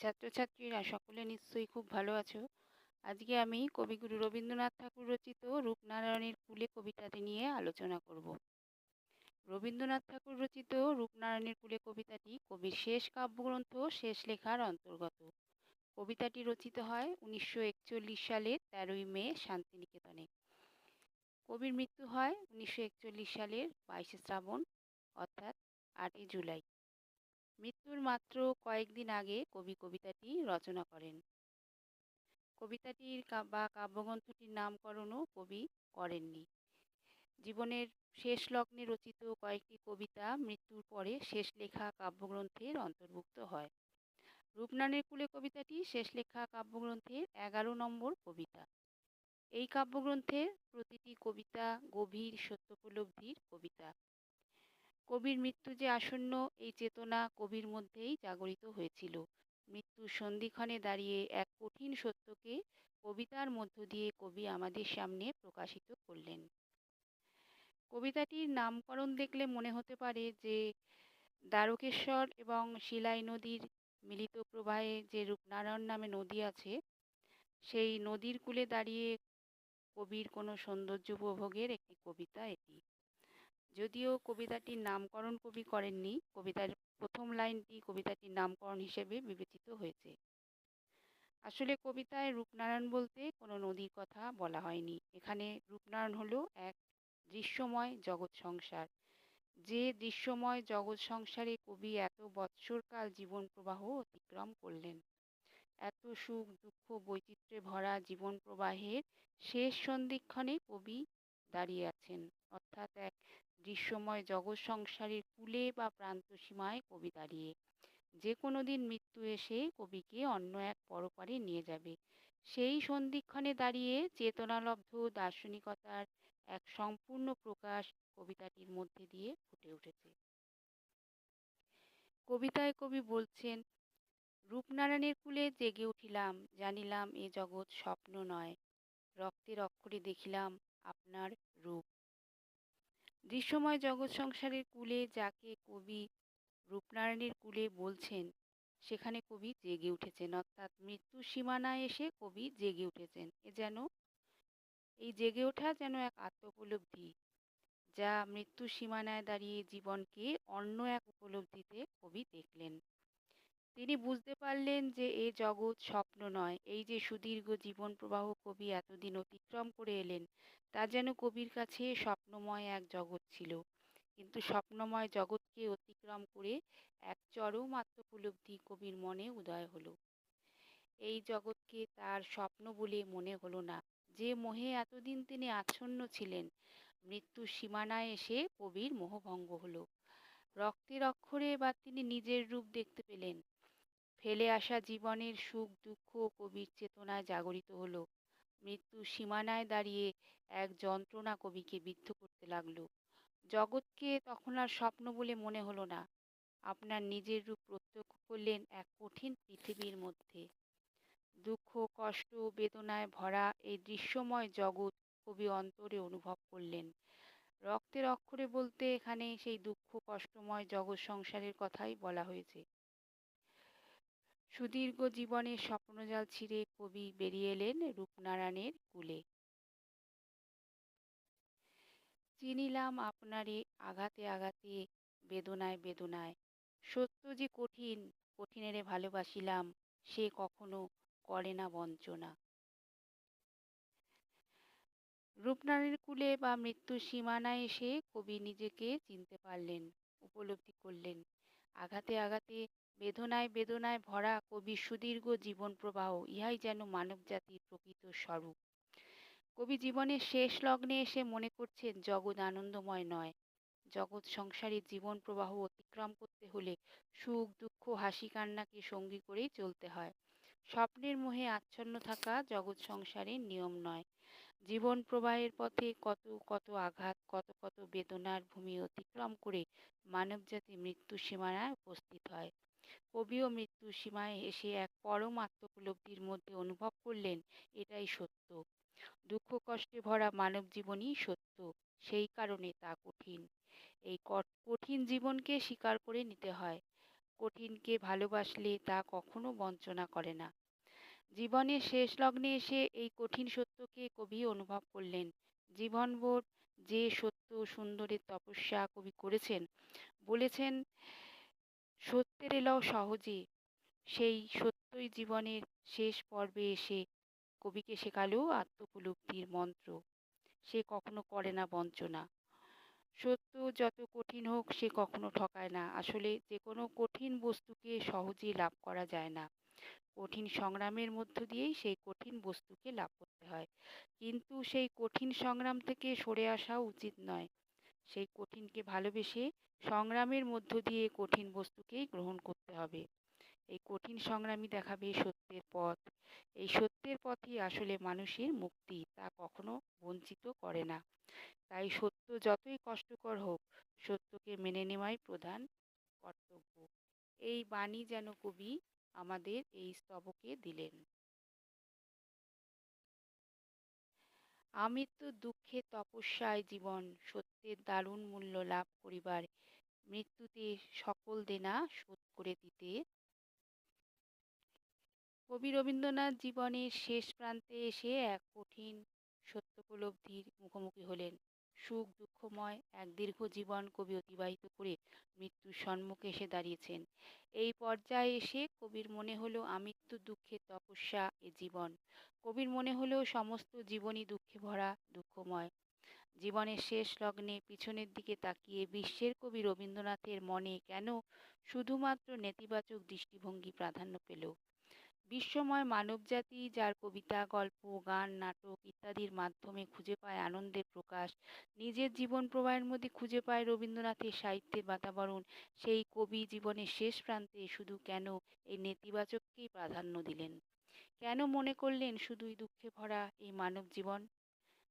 ছাত্রছাত্রীরা সকলে নিশ্চয়ই খুব ভালো আছো। আজকে আমি কবিগুরু রবীন্দ্রনাথ ঠাকুর রচিত রূপনারায়ণের কুলে কবিতাটি নিয়ে আলোচনা করব। রবীন্দ্রনাথ ঠাকুর রচিত রূপনারায়ণের কুলে কবিতাটি কবির শেষ কাব্যগ্রন্থ, শেষ লেখার অন্তর্গত। কবিতাটি রচিত হয় উনিশশো একচল্লিশ সালে তেরোই মে শান্তিনিকেতনে। কবির মৃত্যু হয় উনিশশো একচল্লিশ সালের বাইশে শ্রাবণ, অর্থাৎ আটই জুলাই। মৃত্যুর মাত্র কয়েকদিন আগে কবি কবিতাটি রচনা করেন। কবিতাটির বা কাব্যগ্রন্থটির নামকরণও কবি করেননি। জীবনের শেষ লগ্নে রচিত কয়েকটি কবিতা মৃত্যুর পরে শেষ লেখা কাব্যগ্রন্থের অন্তর্ভুক্ত হয়। রূপনানের কুলে কবিতাটি শেষ লেখা কাব্যগ্রন্থের এগারো নম্বর কবিতা। এই কাব্যগ্রন্থের প্রতিটি কবিতা গভীর সত্যোপলব্ধির কবিতা। কবির মৃত্যু যে আসন্ন, এই চেতনা কবির মধ্যেই জাগরিত হয়েছিল। মৃত্যুর সন্ধিক্ষণে দাঁড়িয়ে এক কঠিন সত্যকে কবিতার মধ্য দিয়ে কবি আমাদের সামনে প্রকাশিত করলেন। কবিতাটির নামকরণ দেখলে মনে হতে পারে যে দ্বারকেশ্বর এবং শিলাই নদীর মিলিত প্রবাহে যে রূপনারায়ণ নামে নদী আছে, সেই নদীর কূলে দাঁড়িয়ে কবির কোনো সৌন্দর্য উপভোগের একটি কবিতা এটি। যদিও কবিতাটির নামকরণ কবি করেননি, কবিতার প্রথম লাইনটি কবিতাটির নামকরণ হিসেবে বিবেচিত হয়েছে। আসলে কবিতায় রূপনারায়ণ বলতে কোনো নদীর কথা বলা হয়নি। এখানে রূপনারায়ণ হলো এক দৃশ্যময় জগৎ সংসার। যে দৃশ্যময় জগৎ সংসারে কবি এত বৎসরকাল জীবন প্রবাহ অতিক্রম করলেন। এত সুখ, দুঃখ, বৈচিত্র্যে ভরা জীবন প্রবাহের শেষ সন্ধিক্ষণে কবি দাঁড়িয়ে আছেন। অর্থাৎ এক দৃশ্যময় জগৎ সংসারের কূলে বা প্রান্ত সীমায় কবি দাঁড়িয়ে। যে কোনো দিন মৃত্যু এসে কবিকে অন্য এক পরপারে নিয়ে যাবে। সেই সন্ধিক্ষণে দাঁড়িয়ে চেতনালব্ধ দার্শনিকতার এক সম্পূর্ণ প্রকাশ কবিতাটির মধ্যে দিয়ে ফুটে উঠেছে। কবিতায় কবি বলছেন, রূপনারায়ণের কুলে জেগে উঠিলাম, জানিলাম এ জগৎ স্বপ্ন নয়। রক্তের অক্ষরে দেখিলাম আপনার রূপ। দৃশ্যময় জগৎ সংসারের কুলে যাকে কবি রূপনারায়ণের কুলে বলছেন, সেখানে কবি জেগে উঠেছেন। অর্থাৎ মৃত্যু সীমানায় এসে কবি জেগে উঠেছেন। এ যেন, এই জেগে ওঠা যেন এক আত্মোপলব্ধি, যা মৃত্যু সীমানায় দাঁড়িয়ে জীবনকে অন্য এক উপলব্ধিতে কবি দেখলেন। তিনি বুঝতে পারলেন যে এ জগৎ স্বপ্ন নয়। এই যে সুদীর্ঘ জীবন প্রবাহ কবি এতদিন অতিক্রম করে এলেন, তা যেন কবির কাছে স্বপ্নময় এক জগৎ ছিল। কিন্তু স্বপ্নময় জগৎকে অতিক্রম করে এক চরম আত্মোপলব্ধি কবির মনে উদয় হলো। এই জগৎকে তার স্বপ্ন বলে মনে হলো না। যে মোহে এতদিন তিনি আচ্ছন্ন ছিলেন, মৃত্যুর সীমানায় এসে কবির মোহভঙ্গ হলো। রক্তের অক্ষরে এবার তিনি নিজের রূপ দেখতে পেলেন। ফেলে আসা জীবনের সুখ, দুঃখ কবির চেতনায় জাগরিত হলো। মৃত্যুর সীমানায় দাঁড়িয়ে এক যন্ত্রণা কবিকে বিদ্ধ করতে লাগল। জগৎকে তখন আর স্বপ্ন বলে মনে হলো না। আপনার নিজের রূপ প্রত্যক্ষ করলেন এক কঠিন পৃথিবীর মধ্যে। দুঃখ, কষ্ট বেদনায় ভরা এই দৃশ্যময় জগৎ কবি অন্তরে অনুভব করলেন। রক্তের অক্ষরে বলতে এখানে সেই দুঃখ, কষ্টময় জগৎ সংসারের কথাই বলা হয়েছে। সুদীর্ঘ জীবনের স্বপ্নজাল ছিঁড়ে কবি বেরিয়ে এলেন রূপনারায়ণের কুলে। চিনিলাম আপনারে আঘাতে আঘাতে, বেদনায় বেদনায়। সত্য যে কঠিন, কঠিনেরে ভালোবাসিলাম, সে কখনো করে না বঞ্চনা। রূপনারায়ণের কুলে বা মৃত্যুর সীমানায় এসে কবি নিজেকে চিনতে পারলেন, উপলব্ধি করলেন। আঘাতে আঘাতে বেদনায় বেদনায় ভরা কবি সুদীর্ঘ জীবন প্রবাহ, ইহাই যেন মানব জাতির প্রকৃত স্বরূপ। কবি জীবনের শেষ লগ্নে এসে মনে করছেন, জগৎ আনন্দময় নয়। জগৎ সংসারের জীবন প্রবাহ অতিক্রম করতে হলে সুখ, দুঃখ, হাসি, কান্নাকে সঙ্গী করেই চলতে হয়। স্বপ্নের মোহে আচ্ছন্ন থাকা জগৎ সংসারের নিয়ম নয়। জীবন প্রবাহের পথে কত কত আঘাত, কত কত বেদনার ভূমি অতিক্রম করে মানবজাতি মৃত্যু সীমানায় উপস্থিত হয়। কবিও মৃত্যুর সীমায় এসে এক পরম আত্মোপলব্ধির মধ্যে অনুভব করলেন, এটাই সত্য। দুঃখ কষ্টে ভরা মানব জীবনই সত্য, সেই কারণে তা কঠিন। এই কঠিন জীবনকে স্বীকার করে নিতে হয়। কঠিনকে ভালোবাসলে তা কখনো বঞ্চনা করে না। জীবনের শেষ লগ্নে এসে এই কঠিন সত্যকে কবি অনুভব করলেন। জীবনভর যে সত্য সুন্দরের তপস্যা কবি করেছেন, বলেছেন সত্যের এলাও সহজে। সেই সত্যই জীবনের শেষ পর্বে এসে কবিকে শেখালো আত্মোপলব্ধির মন্ত্র। সে কখনো করে না বঞ্চনা। সত্য যত কঠিন হোক, সে কখনো ঠকায় না। আসলে যে কোনো কঠিন বস্তুকে সহজেই লাভ করা যায় না। কঠিন সংগ্রামের মধ্য দিয়েই সেই কঠিন বস্তুকে লাভ করতে হয়। কিন্তু সেই কঠিন সংগ্রাম থেকে সরে আসা উচিত নয়। সেই কঠিনকে ভালোবেসে সংগ্রামের মধ্য দিয়ে কঠিন বস্তুকেই গ্রহণ করতে হবে। এই কঠিন সংগ্রামই দেখাবে সত্যের পথ। এই সত্যের পথই আসলে মানুষের মুক্তি, তা কখনো বঞ্চিত করে না। তাই সত্য যতই কষ্টকর হোক, সত্যকে মেনে নেওয়াই প্রধান কর্তব্য। এই বাণী যেন কবি আমাদের এই স্তবকে দিলেন। আমৃত্যু দুঃখে তপস্যায় জীবন, সত্যের দারুণ মূল্য লাভ করিবার মৃত্যুতে সকল দেনা শোধ করে দিতে। কবি রবীন্দ্রনাথ জীবনের শেষ প্রান্তে এসে এক কঠিন সত্যোপলব্ধির মুখোমুখি হলেন। সুখ দুঃখময় এক দীর্ঘ জীবন কবি অতিবাহিত করে মৃত্যুর সম্মুখে এসে দাঁড়িয়েছেন। এই পর্যায়ে এসে কবির মনে হলো আমৃত্যু দুঃখের তপস্যা এ জীবন। কবির মনে হলেও সমস্ত জীবনই দুঃখে ভরা, দুঃখময়। জীবনের শেষ লগ্নে পিছনের দিকে তাকিয়ে বিশ্বের কবি রবীন্দ্রনাথের মনে কেন শুধুমাত্র নেতিবাচক দৃষ্টিভঙ্গি প্রাধান্য পেল? বিশ্বময় মানবজাতি, যার কবিতা, গল্প, গান, নাটক ইত্যাদির মাধ্যমে খুঁজে পায় আনন্দের প্রকাশ। নিজের জীবন প্রবাহের মধ্যে খুঁজে পায় রবীন্দ্রনাথের সাহিত্যের বাতাবরণ। সেই কবি জীবনের শেষ প্রান্তে শুধু কেন এই নেতিবাচককেই প্রাধান্য দিলেন? কেন মনে করলেন শুধুই দুঃখে ভরা এই মানব জীবন?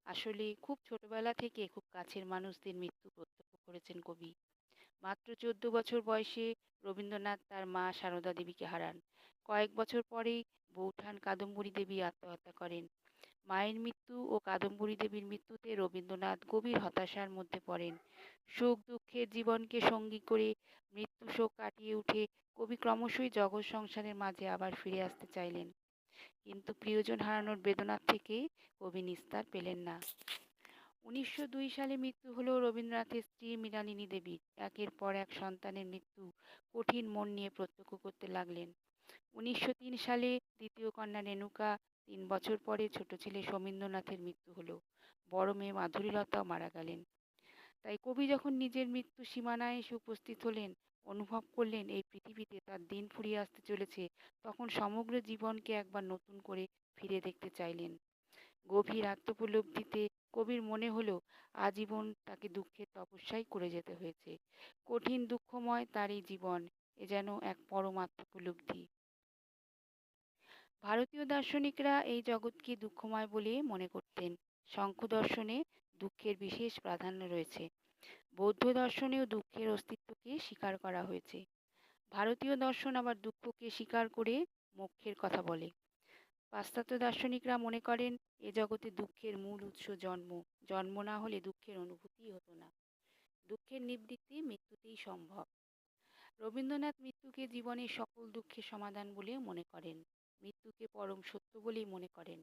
আসলে খুব ছোটবেলা থেকে খুব কাছের মানুষদের মৃত্যু প্রত্যক্ষ করেছেন কবি। মাত্র চোদ্দ বছর বয়সে রবীন্দ্রনাথ তার মা সারদা দেবীকে হারান। কয়েক বছর পরেই বৌঠান কাদম্বরী দেবী আত্মহত্যা করেন। মায়ের মৃত্যু ও কাদম্বরী দেবীর মৃত্যুতে রবীন্দ্রনাথ গভীর হতাশার মধ্যে পড়েন। সুখ দুঃখের জীবনকে সঙ্গী করে মৃত্যু শোক কাটিয়ে উঠে কবি ক্রমশই জগৎ সংসারের মাঝে আবার ফিরে আসতে চাইলেন। কিন্তু প্রিয়জন হারানোর বেদনার থেকে কবি নিস্তার পেলেন না। উনিশশো দুই সালে মৃত্যু হলো রবীন্দ্রনাথের স্ত্রী মৃণালিনী দেবীর একের পর এক সন্তানের মৃত্যু কঠিন মন নিয়ে প্রত্যক্ষ করতে লাগলেন। উনিশশো তিন সালে দ্বিতীয় কন্যা রেণুকা তিন বছর পরে ছোট ছেলে সমীন্দ্রনাথের মৃত্যু হলো। বড় মেয়ে মাধুরীলতাও মারা গেলেন। তাই কবি যখন নিজের মৃত্যু সীমানায় এসে উপস্থিত হলেন, অনুভব করলেন এই পৃথিবীতে তার দিন ফুরিয়ে আসতে চলেছে, তখন সমগ্র জীবনকে একবার নতুন করে ফিরে দেখতে চাইলেন। গভীর আত্মোপলব্ধিতে কবির মনে হলো আজীবন তাকে দুঃখের তপস্যাই করে যেতে হয়েছে। কঠিন দুঃখময় তার এই জীবন, এ যেন এক পরম আত্মোপলব্ধি ভারতীয় দার্শনিকরা এই জগৎকে দুঃখময় বলে মনে করতেন। শঙ্খ দর্শনে দুঃখের বিশেষ প্রাধান্য রয়েছে। বৌদ্ধ দর্শনেও দুঃখের অস্তিত্বকে স্বীকার করা হয়েছে। ভারতীয় দর্শন আবার দুঃখকে স্বীকার করে মোক্ষের কথা বলে। পাশ্চাত্য দার্শনিকরা মনে করেন, এ জগতে দুঃখের মূল উৎস জন্ম। জন্ম না হলে দুঃখের অনুভূতি হতো না। দুঃখের নিবৃত্তি মৃত্যুতেই সম্ভব। রবীন্দ্রনাথ মৃত্যুকে জীবনের সকল দুঃখের সমাধান বলে মনে করেন। মৃত্যুকে পরম সত্য বলেই মনে করেন।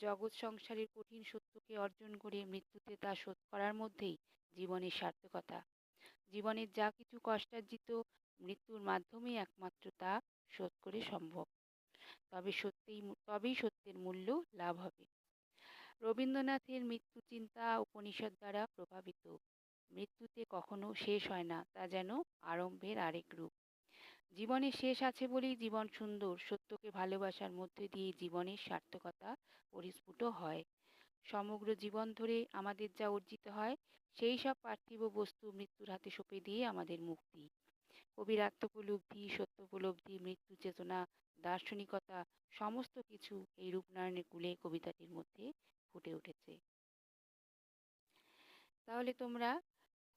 জগৎ সংসারের কঠিন সত্যকে অর্জন করে মৃত্যুতে তা শোধ করার মধ্যেই জীবনের সার্থকতা। জীবনের যা কিছু কষ্টার্জিত, মৃত্যুর মাধ্যমে একমাত্র তা শোধ করে সম্ভব। তবে সত্যিই তবেই সত্যের মূল্য লাভ হবে। রবীন্দ্রনাথের মৃত্যু চিন্তা উপনিষদ দ্বারা প্রভাবিত। মৃত্যুতে কখনো শেষ হয় না, তা যেন আরম্ভের আরেক রূপ। জীবনে শেষ আছে বলেই জীবন সুন্দর, সত্যকে ভালোবাসার মধ্যে দিয়ে জীবনের সার্থকতা পরিস্ফুট হয়। সমগ্র জীবন ধরে আমাদের যা অর্জিত হয়, সেই সব পার্থিব বস্তু মৃত্যুর হাতে সঁপে দিয়ে আমাদের মুক্তি। কবির আত্মোপলব্ধি সত্যোপলব্ধি, মৃত্যু চেতনা, দার্শনিকতা, সমস্ত কিছু এই রূপনারায়ণের কুলে কবিতাটির মধ্যে ফুটে উঠেছে। তাহলে তোমরা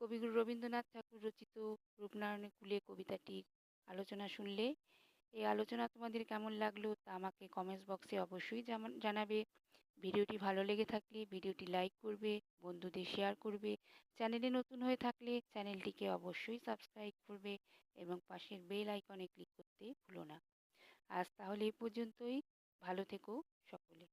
কবিগুরু রবীন্দ্রনাথ ঠাকুর রচিত রূপনারায়ণের কুলে কবিতাটি আলোচনা শুনলে। এই আলোচনা তোমাদের কেমন লাগল তা আমাকে কমেন্টস বক্সে অবশ্যই জানাবে। ভিডিওটি ভালো লেগে থাকলে ভিডিওটি লাইক করবে, বন্ধুদের শেয়ার করবে। চ্যানেলে নতুন হয়ে থাকলে চ্যানেলটিকে অবশ্যই সাবস্ক্রাইব করবে এবং পাশের বেল আইকনে ক্লিক করতে ভুলো না। আজ তাহলে এই পর্যন্তই। ভালো থেকো সকলে।